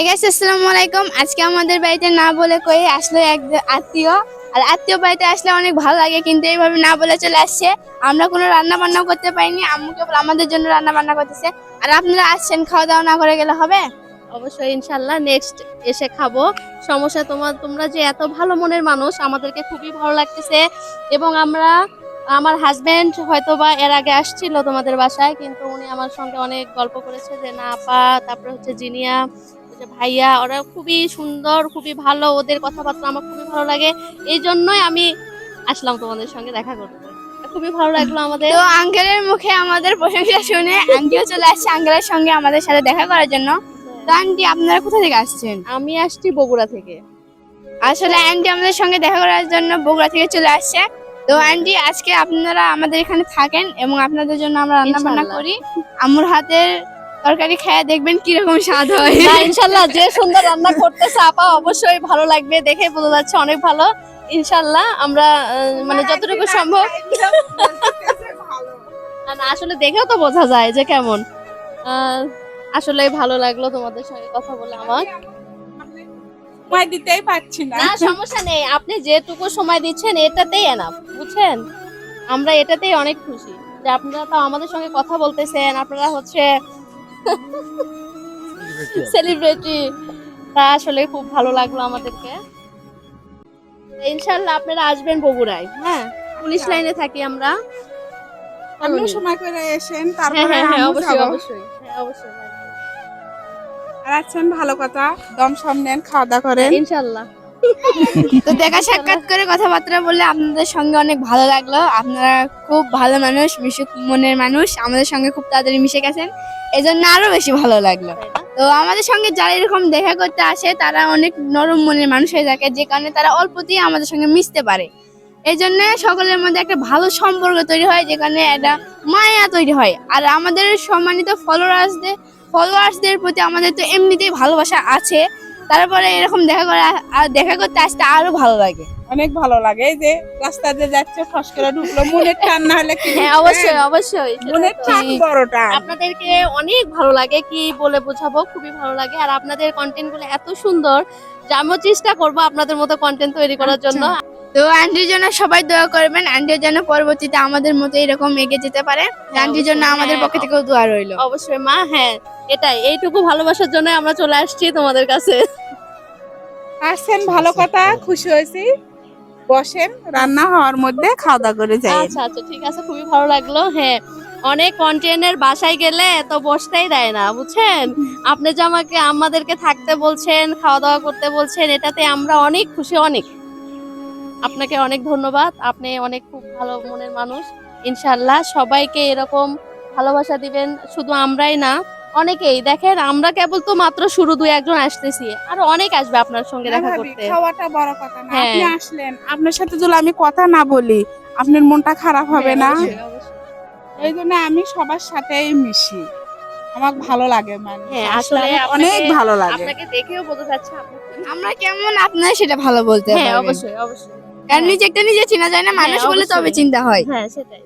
এগাইস আসসালামু আলাইকুম আজকে আমাদের বাড়িতে না বলে কই আসলো এক আত্মীয়। আর আত্মীয় বাড়িতে আসলে অনেক ভালো লাগে, কিন্তু এইভাবে না বলে চলে আসছে। আমরা কোনো রান্না বান্না করতে পারিনি আম্মু কেবল আমাদের জন্য রান্না বান্না করতেছে। আর আপনারা আসছেন খাওয়া দাওয়া না করে গেলে হবে? অবশ্যই ইনশাল্লাহ নেক্সট এসে খাব। সমস্যা তোমার, তোমরা যে এত ভালো মনের মানুষ, আমাদেরকে খুবই ভালো লাগতেছে। এবং আমরা, আমার হাজবেন্ড হয়তো বা এর আগে আসছিল তোমাদের বাসায়, কিন্তু উনি আমার সঙ্গে অনেক গল্প করেছে যে, না, আপা, তারপরে হচ্ছে জিনিয়া। যে ভাইয়া ওরা খুবই সুন্দর খুবই ভালো ওদের কথাবার্তা আমার খুবই ভালো লাগে। এই জন্যই আমি আসলাম তোমাদের সঙ্গে দেখা করতে। খুবই ভালো লাগল আমাদের। তো আঙ্কেলের মুখে আমাদের প্রশংসা শুনে আন্টিও চলে আসছে আঙ্কেলের সঙ্গে আমাদের সাথে দেখা করার জন্য। তো আন্টি আপনারা কোথা থেকে আসছেন? আমি আসছি বগুড়া থেকে। আসলে আন্টি আমাদের সঙ্গে দেখা করার জন্য বগুড়া থেকে চলে আসছে। তো আন্টি আজকে আপনারা আমাদের এখানে থাকেন এবং আপনাদের জন্য আমরা রান্না বান্না করি। আম্মুর হাতের তরকারি খেয়ে দেখবেন কীরকম স্বাদ হয়। না ইনশাল্লাহ যে সুন্দর রান্না করতেছে আপা অবশ্যই ভালো লাগবে দেখে বোঝা যাচ্ছে অনেক ভালো। ইনশাল্লাহ আমরা আহ, মানে যতটুকু সম্ভব না, আসলে দেখেও তো বোঝা যায় যে কেমন। আহ, আসলে ভালো লাগল তোমাদের সঙ্গে কথা বলে আমার। সময় দিতেই পারছি না। না সমস্যা নেই আপনি যেটুকু সময় দিচ্ছেন এটাতেই এনাফ বুঝছেন? আমরা এটাতেই অনেক খুশি যে আপনারা তো আমাদের সঙ্গে কথা বলতেছেন আপনারা হচ্ছে সেলিব্রিটি তা আসলে খুব ভালো লাগল আমাদেরকে। ইনশাল্লাহ আপনারা আসবেন বগুড়ায়। হ্যাঁ পুলিশ আচ্ছা। লাইনে থাকি আমরা। আপনিও সময় করে এসেন হ্যাঁ তারপরে হ্যাঁ হ্যাঁ অবশ্যই অবশ্যই। হ্যাঁ অবশ্যই আর আছেন ভালো কথা। দম সম নেন খাওয়া দাওয়া করেন। ইনশাল্লাহ তো দেখা সাক্ষাৎ করে কথাবার্তা বললে আপনাদের সঙ্গে অনেক ভালো লাগল। আপনারা খুব ভালো মানুষ, মিশুক মনের মানুষ। আমাদের সঙ্গে খুব তাড়াতাড়ি মিশে গেছেন। এই জন্য আরও বেশি ভালো লাগল। তো আমাদের সঙ্গে যারা এরকম দেখা করতে আসে, তারা অনেক নরম মনের মানুষ হয়ে থাকে, যে কারণে তারা অল্পতেই আমাদের সঙ্গে মিশতে পারে। এই জন্য সকলের মধ্যে একটা ভালো সম্পর্ক তৈরি হয় যেখানে একটা মায়া তৈরি হয়। আর আমাদের সম্মানিত ফলোয়ার্সদের ফলোয়ার্সদের প্রতি আমাদের তো এমনিতেই ভালোবাসা আছে। তারপরে এরকম দেখা করে আর দেখা করতে আসতে আরও ভালো লাগে। অনেক ভালো লাগে এই যে রাস্তা দিয়ে যাচ্ছে ফস করে ঢুকলো মনের টান না হলে কি হ্যাঁ অবশ্যই অবশ্যই মনের টান বড় টান। আপনাদেরকে অনেক ভালো লাগে কি বলে বোঝাবো খুবই ভালো লাগে। আর আপনাদের কন্টেন্টগুলো এত সুন্দর যে আমিও চেষ্টা করব আপনাদের মতো কন্টেন্ট তৈরি করার জন্য। তো আন্টির জন্য সবাই দোয়া করবেন আন্টির জন্য পরবর্তীতে আমাদের মতো এরকম এগিয়ে যেতে পারে। আন্টির জন্য আমাদের হ্যাঁ, পক্ষ থেকেও দোয়া রইল। অবশ্যই মা হ্যাঁ। এটাই এইটুকু ভালোবাসার জন্য আমরা চলে আসছি তোমাদের কাছে। আসছেন ভালো কথা খুশি হয়েছি। বসেন রান্না হওয়ার মধ্যে খাওয়া দাওয়া করে যাই। আচ্ছা আচ্ছা ঠিক আছে খুবই ভালো লাগল হ্যাঁ। অনেক কন্টেন্টের বাসায় গেলে তো বসতেই দেয় না বুঝছেন? আপনি যে আমাকে আমাদেরকে থাকতে বলছেন খাওয়া দাওয়া করতে বলছেন এটাতে আমরা অনেক খুশি অনেক। আপনাকে অনেক ধন্যবাদ আপনি অনেক খুব ভালো মনের মানুষ। ইনশাল্লাহ সবাইকে এরকম ভালোবাসা দিবেন শুধু আমরাই না অনেকেই দেখেন আমরা কেবল তো মাত্র শুরু দুই একজন আসতেছি আর অনেক আসবে আপনার সঙ্গে দেখা করতে। খাওয়াটা বড় কথা না হ্যাঁ। আপনি আসলেন। আপনার সাথে যদি আমি কথা না বলি আপনার মনটা খারাপ হবে হ্যাঁ, না অবশ্যই। এই জন্য আমি সবার সাথেই মিশি। আমার ভালো লাগে মানে হ্যাঁ, আসলে অনেক ভালো লাগে। আপনাকে দেখেও বোঝা যাচ্ছে আপনি আমরা কেমন আপনার সেটা ভালো বলতে হ্যাঁ অবশ্যই অবশ্যই। কারণ নিজেকে নিজে চেনা যায় না মানুষ হ্যাঁ, বলে তবে চিন্তা হয়। হ্যাঁ সেটাই।